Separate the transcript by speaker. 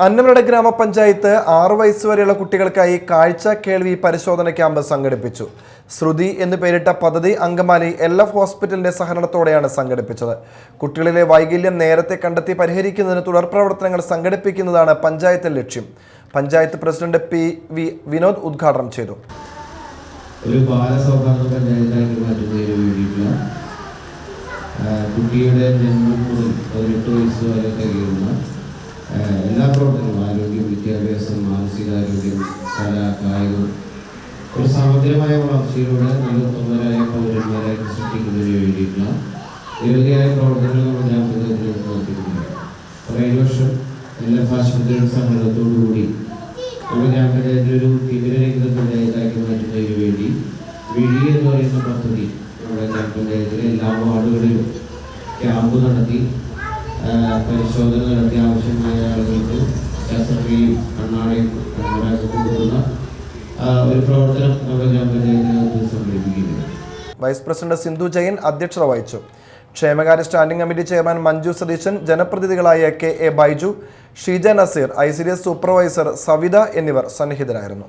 Speaker 1: അന്നമനട ഗ്രാമപഞ്ചായത്ത് ആറു വയസ്സ് വരെയുള്ള കുട്ടികൾക്കായി കാഴ്ച കേൾവി പരിശോധന ക്യാമ്പ് സംഘടിപ്പിച്ചു. ശ്രുതി എന്ന് പേരിട്ട പദ്ധതി അങ്കമാലി എൽ എഫ് ഹോസ്പിറ്റലിന്റെ സഹകരണത്തോടെയാണ് സംഘടിപ്പിച്ചത്. കുട്ടികളിലെ വൈകല്യം നേരത്തെ കണ്ടെത്തി പരിഹരിക്കുന്നതിന് തുടർ പ്രവർത്തനങ്ങൾ സംഘടിപ്പിക്കുന്നതാണ് പഞ്ചായത്തിന്റെ ലക്ഷ്യം. Panchayat president P V Vinod ഉദ്ഘാടനം ചെയ്തു.
Speaker 2: കുട്ടിയുടെ ജന്മം മുതൽ പതിനെട്ട് വയസ്സ് വരെ എല്ലാ പ്രവർത്തനങ്ങളും ആരോഗ്യം വിദ്യാഭ്യാസം മാനസികാരോഗ്യം കല കായികം ഒരു സമഗ്രമായ വളർച്ചയിലൂടെ നല്ല ഉത്തമരായ പൗരന്മാരായിട്ട് സൃഷ്ടിക്കുന്നതിന് വേണ്ടിയിട്ടുള്ള നിരവധിയായ പ്രവർത്തനങ്ങൾ വർഷം എല്ലാ ആശുപത്രിയുടെ സഹകരണത്തോടുകൂടി ഒരു വിവരരഹിത പഞ്ചായത്താക്കി മാറ്റുന്നതിന് വേണ്ടി വിഴി എന്ന് പറയുന്ന പദ്ധതി നമ്മുടെ ഗ്രാമപഞ്ചായത്തിലെ എല്ലാ വാർഡുകളിലും ക്യാമ്പ് നടത്തി പരിശോധന നടത്തി ആവശ്യമായ ആളുകൾക്ക് ഒരു പ്രവർത്തനം നമ്മുടെ ഗ്രാമപഞ്ചായത്തിനകത്ത് സംഘടിപ്പിക്കുന്നത്
Speaker 1: വൈസ് പ്രസിഡന്റ് സിന്ധു ജയൻ അധ്യക്ഷത വഹിച്ചു. ക്ഷേമകാര്യ standing committee chairman Manju Satheesan ജനപ്രതിനിധികളായ K A Baiju Sheeja Nazeer I C D S supervisor Savitha എന്നിവർ സന്നിഹിതരായിരുന്നു.